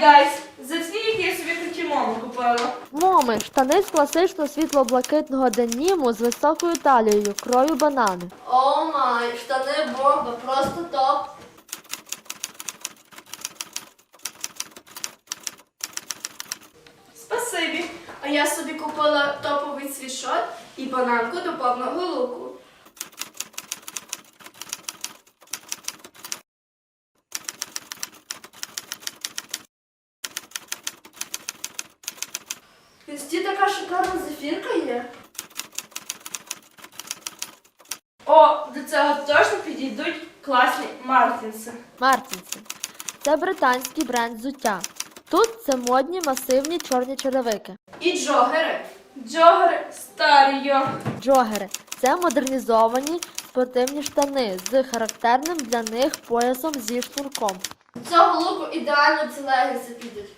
гайс, зацні, які я собі хотімому купила. Моми, штани з класично світло-блакитного деніму з високою талією, крою банани. О май, штани бомба, просто топ. Спасибі. А я собі купила топовий світшот і бананку до повного луку. В інсті така шикарна зефірка є. О, до цього точно підійдуть класні Мартінси. Мартінси. Це британський бренд взуття. Тут це модні масивні чорні черевики. І джогери. Джогери старі йо. Джогери це модернізовані спортивні штани з характерним для них поясом зі шнурком. До цього луку ідеально ці легінси підуть.